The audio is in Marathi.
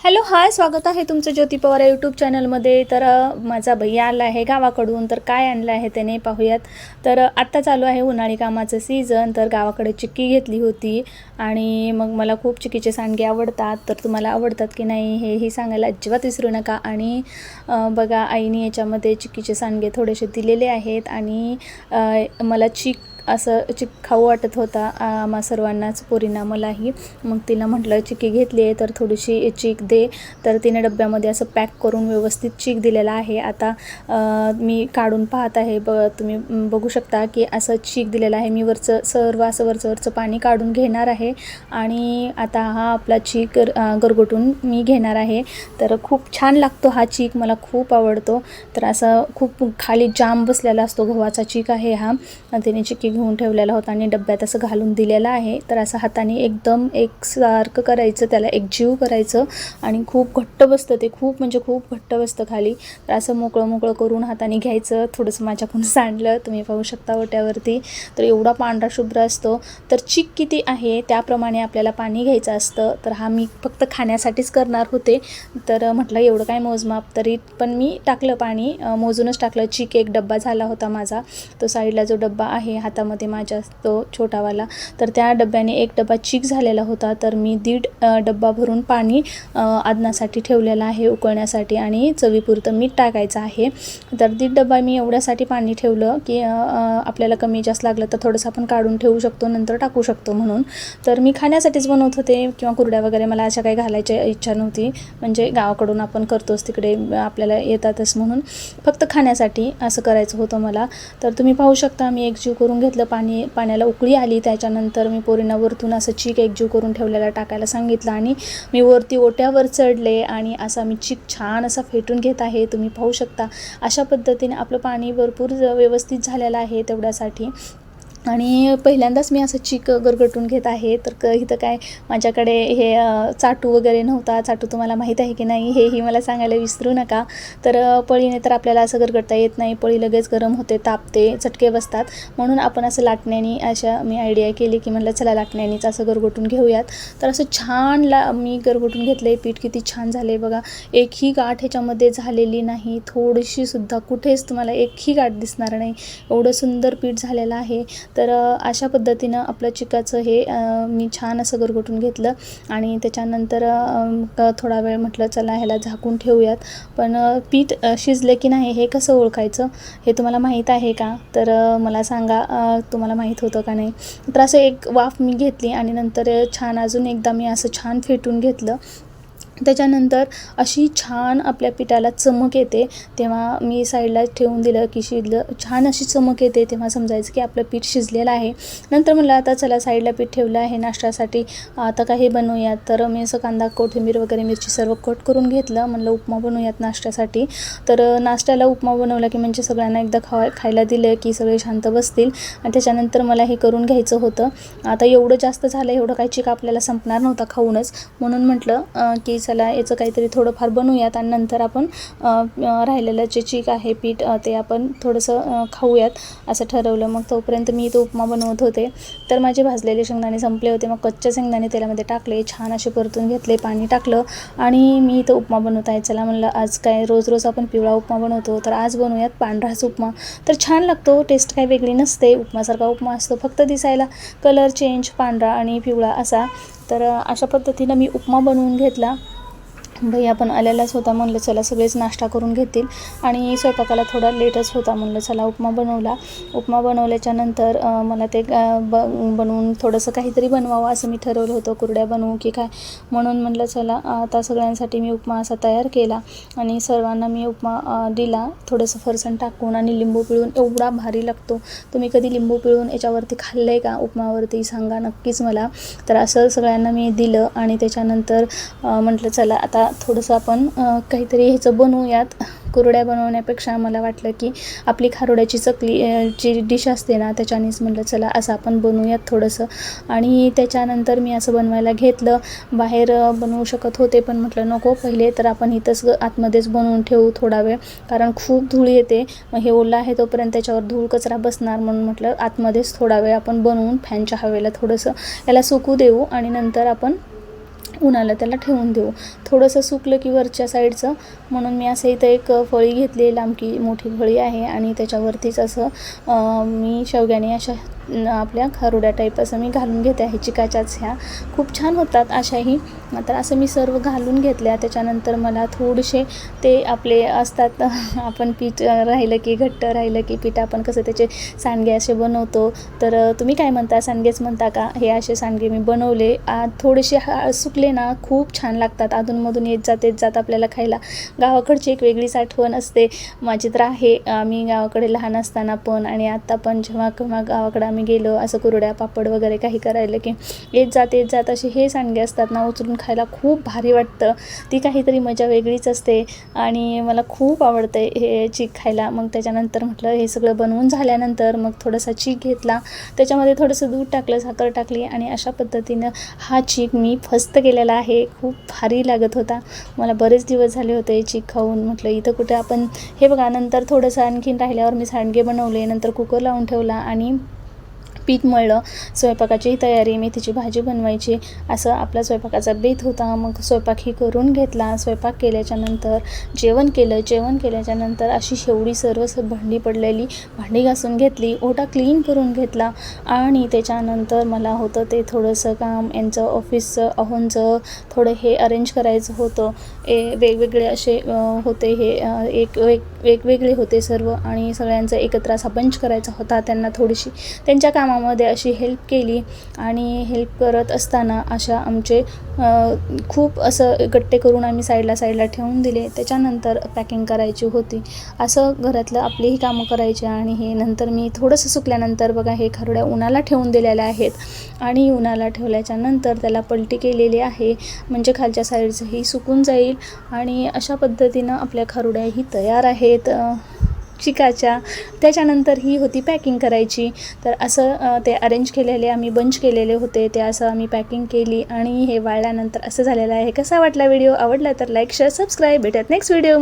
हॅलो हाय स्वागत आहे तुमचं ज्योती पवार यूट्यूब चॅनलमध्ये तर माझा भैया आला आहे गावाकडून तर काय आणलं आहे त्याने पाहूयात. तर आत्ता चालू आहे उन्हाळी कामाचं सीझन तर गावाकडे चिक्की घेतली होती. आणि मग मला खूप चिक्कीचे सांडगे आवडतात. तर तुम्हाला आवडतात की नाही हे ही सांगायला अजिबात विसरू नका. आणि बघा आईने याच्यामध्ये चिक्कीचे सांडगे थोडेसे दिलेले आहेत. आणि मला चिक असं चिक खाऊ वाटत होता. आम्हा सर्वांनाच पोरींना मलाही. मग तिला म्हटलं चिकी घेतली आहे तर थोडीशी चीक दे. तर तिने डब्यामध्ये असं पॅक करून व्यवस्थित चीक दिलेला आहे. आता मी काढून पाहत आहे. ब तुम्ही बघू शकता की असं चीक दिलेलं आहे. मी वरचं सर्व असं वरचं वरचं पाणी काढून घेणार आहे. आणि आता हा आपला चीक गर- गरगटून मी घेणार आहे. तर खूप छान लागतो हा चीक. मला खूप आवडतो. तर असं खूप खाली जाम बसलेला असतो गव्हाचा चीक आहे हा. तिने चिक्की घेऊन ठेवलेला होता आणि डब्यात असं घालून दिलेला आहे. तर असं हाताने एकदम एकसारखं करायचं त्याला एकजीव करायचं आणि खूप घट्ट बसतं ते खूप म्हणजे खूप घट्ट बसतं खाली. तर असं मोकळं मोकळं करून हाताने घ्यायचं थोडंसं माझ्याकडून सांडलं तुम्ही पाहू शकता ओट्यावरती. तर एवढा पांढरा शुभ्र असतो. तर चिक किती आहे त्याप्रमाणे आपल्याला पाणी घ्यायचं असतं. तर हा मी फक्त खाण्यासाठीच करणार होते. तर म्हटलं एवढं काय मोजमाप तरी पण मी टाकलं पाणी मोजूनच टाकलं. चिक एक डब्बा झाला होता माझा. तो साईडला जो डब्बा आहे हातामध्ये माझ्या तो छोटावाला तर त्या डब्याने एक डबा चिक झालेला होता. तर मी दीड डब्बा भरून पाणी आदनासाठी ठेवलेलं आहे उकळण्यासाठी आणि चवीपुरतं मीठ टाकायचं आहे. तर दीड डब्बा मी एवढ्यासाठी पाणी ठेवलं की आपल्याला कमी जास्त लागलं तर थोडंसं आपण काढून ठेवू शकतो नंतर टाकू शकतो म्हणून. तर मी खाण्यासाठीच बनवत होते किंवा कुरड्या वगैरे मला अशा काही घालायची इच्छा नव्हती. म्हणजे गावाकडून आपण करतोच तिकडे आपल्याला येतातच म्हणून. फक्त खाण्यासाठी असं करायचं होतं मला. तर तुम्ही पाहू शकता मी एकजीव करून घेतलं पाणी पाण्याला उकळी आली त्याच्यानंतर मी पोरींना वरतून असं चीक एकजीव करून ठेवलेला टाकायला सांगितलं आणि मी वरती ओट्यावर चढले आणि असा मी चीक छान असा फेटून घेत आहे. तुम्ही पाहू शकता अशा पद्धतीने आपलं पाणी भरपूर व्यवस्थित झालेलं आहे तेवढ्यासाठी. आणि पहिल्यांदाच मी असं चिक गरगटून घेत आहे. तर क इथं काय माझ्याकडे हे चाटू वगैरे नव्हता. चाटू तुम्हाला माहीत आहे की नाही हेही मला सांगायला विसरू नका. तर पळीने तर आपल्याला असं गरगटता येत नाही. पळी लगेच गरम होते तापते चटके बसतात. म्हणून आपण असं लाटण्याने अशा मी आयडिया केली की म्हटलं चला लाटण्यानेच असं गरगटून घेऊयात. तर असं छान ला मी गरगटून घेतलं आहे पीठ किती छान झालं आहे बघा. एकही गाठ ह्याच्यामध्ये झालेली नाही. थोडीशीसुद्धा कुठेच तुम्हाला एकही गाठ दिसणार नाही. एवढं सुंदर पीठ झालेलं आहे. तर अशा पद्धतीनं आपलं चिकाचं हे मी छान असं गरगटून घेतलं आणि त्याच्यानंतर थोडा वेळ म्हटलं चला ह्याला झाकून ठेवूयात. पण पीठ शिजले की नाही हे कसं ओळखायचं? हे तुम्हाला माहीत आहे का? तर मला सांगा तुम्हाला माहीत होतं का नाही? तर असं एक वाफ मी घेतली आणि नंतर छान अजून एकदा मी असं छान फेटून घेतलं. त्याच्यानंतर अशी छान आपल्या पिठाला चमक येते. तेव्हा मी साईडला ठेवून दिलं की शिजलं छान अशी चमक येते. तेव्हा समजायचं की आपलं पीठ शिजलेलं आहे. नंतर म्हणलं आता चला साईडला पीठ ठेवलं आहे नाश्त्यासाठी. आता काही बनवूयात. तर मी असं कांदा कोथिंबीर वगैरे मिरची सर्व कट करून घेतलं. म्हणलं उपमा बनवूयात नाश्त्यासाठी. तर नाश्त्याला उपमा बनवला की म्हणजे सगळ्यांना एकदा खा खायला दिलं की सगळे शांत बसतील. आणि त्याच्यानंतर मला हे करून घ्यायचं होतं. आता एवढं जास्त झालं एवढं काही चिक आपल्याला संपणार नव्हता खाऊनच. म्हणून म्हटलं की चला याचं काहीतरी थोडंफार बनवूयात आणि नंतर आपण राहिलेलं जे चीक आहे पीठ ते आपण थोडंसं खाऊयात असं ठरवलं. मग तोपर्यंत मी तो उपमा बनवत होते. तर माझे भाजलेले शेंगदाणे संपले होते. मग कच्च्या शेंगदाणे तेलामध्ये टाकले. छान असे परतून घेतले पाणी टाकलं आणि मी इथं उपमा बनवत आहे. चला म्हणलं आज काय रोज रोज आपण पिवळा उपमा बनवतो तर आज बनवूयात पांढराच उपमा. तर छान लागतो टेस्ट काही वेगळी नसते. उपमासारखा उपमा असतो फक्त दिसायला कलर चेंज पांढरा आणि पिवळा असा. तर अशा पद्धतीनं मी उपमा बनवून घेतला. भैया पण आलेलाच होता म्हणलं चला सगळेच नाश्ता करून घेतील. आणि स्वयंपाकाला थोडा लेटच होता म्हणलं चला उपमा बनवला. उपमा बनवल्याच्या नंतर मला ते ब बनवून थोडंसं काहीतरी बनवावं असं मी ठरवलं होतं कुरड्या बनवू की काय. म्हणून म्हणलं चला आता सगळ्यांसाठी मी उपमा असा तयार केला. आणि सर्वांना मी उपमा दिला. थोडंसं फरसण टाकून आणि लिंबू पिळून एवढा भारी लागतो. तुम्ही कधी लिंबू पिळून याच्यावरती खाल्लं आहे का? उपमावरती सांगा नक्कीच मला. तर असं सगळ्यांना मी दिलं आणि त्याच्यानंतर म्हटलं चला आता थोडंसं आपण काहीतरी ह्याचं बनवूयात. कुरड्या बनवण्यापेक्षा मला वाटलं की आपली खारोड्याची चकली जी डिश असते ना त्याच्यानेच म्हटलं चला असं आपण बनवूयात थोडंसं. आणि त्याच्यानंतर मी असं बनवायला घेतलं. बाहेर बनवू शकत होते पण म्हटलं नको पहिले तर आपण इथंच आतमध्येच बनवून ठेवू थोडा वेळ. कारण खूप धूळ येते. मग हे ओला आहे तोपर्यंत त्याच्यावर धूळ कचरा बसणार म्हणून म्हटलं आतमध्येच थोडा वेळ आपण बनवून फॅनच्या हवेला थोडंसं याला सुकू देऊ आणि नंतर आपण उन्हाला त्याला ठेवून देऊ. थोडंसं सुकलं की वरच्या साईडचं. म्हणून मी असं इथं एक फळी घेतली लांबकी मोठी फळी आहे आणि त्याच्यावरतीच असं मी शेवग्याने अशा आपल्या खारुड्या टाईप असं मी घालून घेते आहे चिकाच्याच ह्या. खूप छान होतात अशाही. तर असं मी सर्व घालून घेतल्या. त्याच्यानंतर मला थोडेसे ते आपले असतात आपण पीठ राहिलं की घट्ट राहिलं की पीठ आपण कसं त्याचे सांडगे असे बनवतो. तर तुम्ही काय म्हणता? सांडगेच म्हणता का? हे असे सांडगे मी बनवले. आ, थोडेसे सुकले ना खूप छान लागतात. अधूनमधून येत जात येत जात आपल्याला खायला. गावाकडची एक वेगळीच आठवण असते. माझी तर आहे. मी गावाकडे लहान असताना पण आणि आत्ता पण जेव्हा केव्हा गावाकडे आम्ही गेलो असं कुरड्या पापड वगैरे काही करायला की येत जात येत जात असे हे सांडगे असतात ना उचलून खायला खूप भारी वाटतं. ती काहीतरी मजा वेगळीच असते आणि मला खूप आवडतं हे चीक खायला. मग त्याच्यानंतर म्हटलं हे सगळं बनवून झाल्यानंतर मग थोडासा चीक घेतला. त्याच्यामध्ये थोडंसं दूध टाकलं साखर टाकली आणि अशा पद्धतीनं हा चीक मी फस्त केलेला आहे. खूप भारी लागत होता. मला बरेच दिवस झाले होते चीक खाऊन. म्हटलं इथं कुठे आपण हे बघा नंतर थोडंसं आणखीन राहिल्यावर मी सांडगे बनवले नंतर कुकर लावून ठेवला आणि पीठ मळलं स्वयंपाकाची तयारी मेथीची भाजी बनवायची असं आपला स्वयंपाकाचा बेत होता. मग स्वयंपाकही करून घेतला. स्वयंपाक केल्याच्यानंतर जेवण केलं. जेवण केल्याच्यानंतर अशी शेवडी सर्व भांडी पडलेली. भांडी घासून घेतली. ओटा क्लीन करून घेतला. आणि त्याच्यानंतर मला होतं ते थोडंसं काम यांचं ऑफिसचं अहोंचं थोडं हे अरेंज करायचं होतं. ए वेगवेगळे असे होते हे एक वेग वेगवेगळे होते सर्व. आणि सगळ्यांचा एकत्र असा बंच करायचा होता. त्यांना थोडीशी त्यांच्या कामामध्ये अशी हेल्प केली आणि हेल्प करत असताना अशा आमचे खूप असं गट्टे करून आम्ही साईडला साईडला ठेवून दिले. त्याच्यानंतर पॅकिंग करायची होती. असं घरातलं आपलीही कामं करायची आणि हे नंतर मी थोडंसं सुकल्यानंतर बघा हे खारुड्या उन्हाला ठेवून दिलेल्या आहेत. आणि उन्हाला ठेवल्याच्या नंतर त्याला पलटी केलेली आहे. म्हणजे खालच्या साईडचंही सुकून जाईल आणि अशा पद्धतीनं आपल्या खारुड्याही तयार आहेत. चिकाच्या त्याच्यानंतर ही होती पॅकिंग करायची. तर असं ते अरेंज केलेले आम्ही बंच केलेले होते. ते असं आम्ही पॅकिंग केली आणि हे वाळल्यानंतर असं झालेलं आहे. कसा वाटला व्हिडिओ आवडला तर लाईक शेअर सबस्क्राईब भेटत नेक्स्ट व्हिडिओ